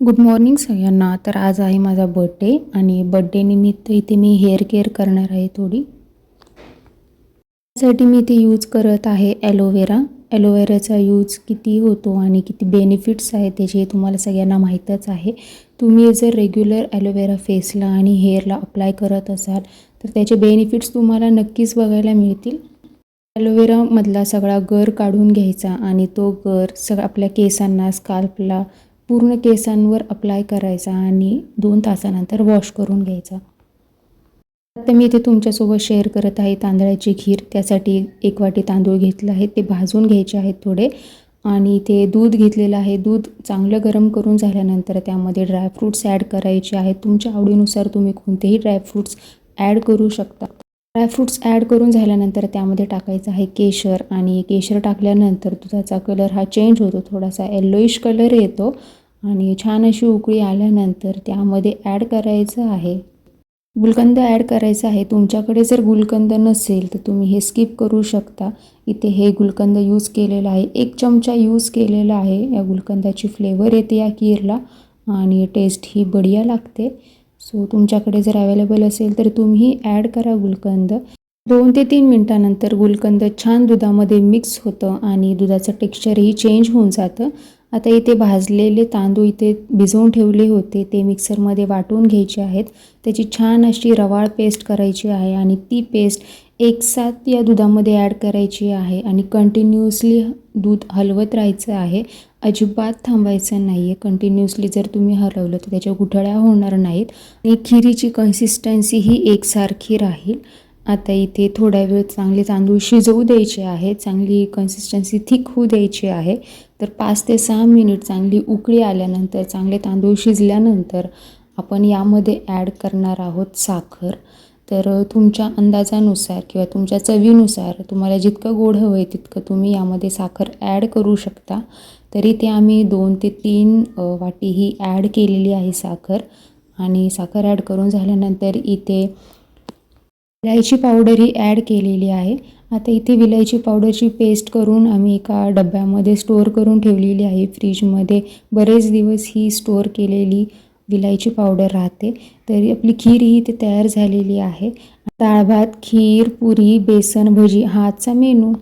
Good morning सगळ्यांना. तर आज आहे माझा बड्डे आणि बड्डे निमित्त इथे मी हेअर केअर करणार आहे थोडी. त्यासाठी मी इथे यूज करत आहे ॲलोवेरा ॲलोवेराचा यूज किती होतो आणि किती बेनिफिट्स आहेत त्याचे तुम्हाला सगळ्यांना माहीतच आहे. तुम्ही जर रेग्युलर ॲलोवेरा फेसला आणि हेअरला अप्लाय करत असाल तर त्याचे बेनिफिट्स तुम्हाला नक्कीच बघायला मिळतील. ॲलोवेरामधला सगळा गर काढून घ्यायचा आणि तो गर सग आपल्या केसांना स्काल्पला पूर्ण केसांवर अप्लाय करायचा आणि दोन तासानंतर वॉश करून घ्यायचा. आता मी इथे तुमच्यासोबत शेअर करत आहे तांदळाची खीर. त्यासाठी एक वाटी तांदूळ घेतलं आहे. ते भाजून घ्यायचे आहेत थोडे. आणि ते दूध घेतलेलं आहे. दूध चांगलं गरम करून झाल्यानंतर त्यामध्ये ड्रायफ्रूट्स ॲड करायचे आहेत. तुमच्या आवडीनुसार तुम्ही कोणतेही ड्रायफ्रूट्स ॲड करू शकता. ड्रायफ्रूट्स ॲड करून झाल्यानंतर त्यामध्ये टाकायचं आहे केशर आणि केशर टाकल्यानंतर दुधाचा कलर हा चेंज होतो. थोडासा येल्लोइश कलर येतो आणि छान अशी उकळी आल्यानंतर त्यामध्ये ॲड करायचं आहे. गुलकंद ॲड करायचं आहे. तुमच्याकडे जर गुलकंद नसेल तर तुम्ही हे स्किप करू शकता. इथे हे गुलकंद यूज केलेलं आहे. एक चमचा यूज केलेला आहे. या गुलकंदाची फ्लेवर येते या खीरला आणि टेस्ट ही बढिया लागते. सो तुमच्याकडे जर अवेलेबल असेल तर तुम्ही ॲड करा गुलकंद. दोन ते तीन मिनटानंतर गुलकंद छान दुधामध्ये मिक्स होतं आणि दुधाचं टेक्स्चरही चेंज होऊन जातं. आता इथे भाजलेले तांदूळ इथे भिजवून ठेवले होते. ते मिक्सरमध्ये वाटून घ्यायचे आहेत. त्याची छान अशी रवाळ पेस्ट करायची आहे आणि ती पेस्ट एक साथ या दुधामध्ये ॲड करायची आहे आणि कंटिन्युअसली दूध हलवत राहायचं आहे. अजिबात थांबायचं नाही आहे कंटिन्युअसली जर तुम्ही हलवलं तर त्याच्या गुठळ्या होणार नाहीत. आणि खिरीची कन्सिस्टन्सी ही एकसारखी राहील. आता इथे थोड्या वेळ चांगले तांदूळ शिजवू द्यायचे आहेत. चांगली कन्सिस्टन्सी थिक होऊ द्यायची आहे. तर पाच ते सहा मिनिट चांगली उकळी आल्यानंतर चांगले तांदूळ शिजल्यानंतर आपण यामध्ये ॲड करणार आहोत साखर. तर तुमच्या अंदाजानुसार किंवा तुमच्या चवीनुसार तुम्हाला जितकं गोड हवं आहे तितकं तुम्ही यामध्ये साखर ॲड करू शकता. तरी ते आम्ही दोन ते तीन वाटी ही ॲड केलेली आहे साखर. आणि साखर ॲड करून झाल्यानंतर इथे विलायची पावडर ही ॲड केलेली आहे. आता इथे विलायची पावडरची पेस्ट करून आम्ही एका डब्यामध्ये स्टोअर करून ठेवलेली आहे. फ्रीजमध्ये बरेच दिवस ही स्टोअर केलेली विलायची पावडर राहते. तरी आपली खीर ही इथे तयार झालेली आहे. डाळ भात खीर पुरी बेसन भजी हा आजचा मेनू.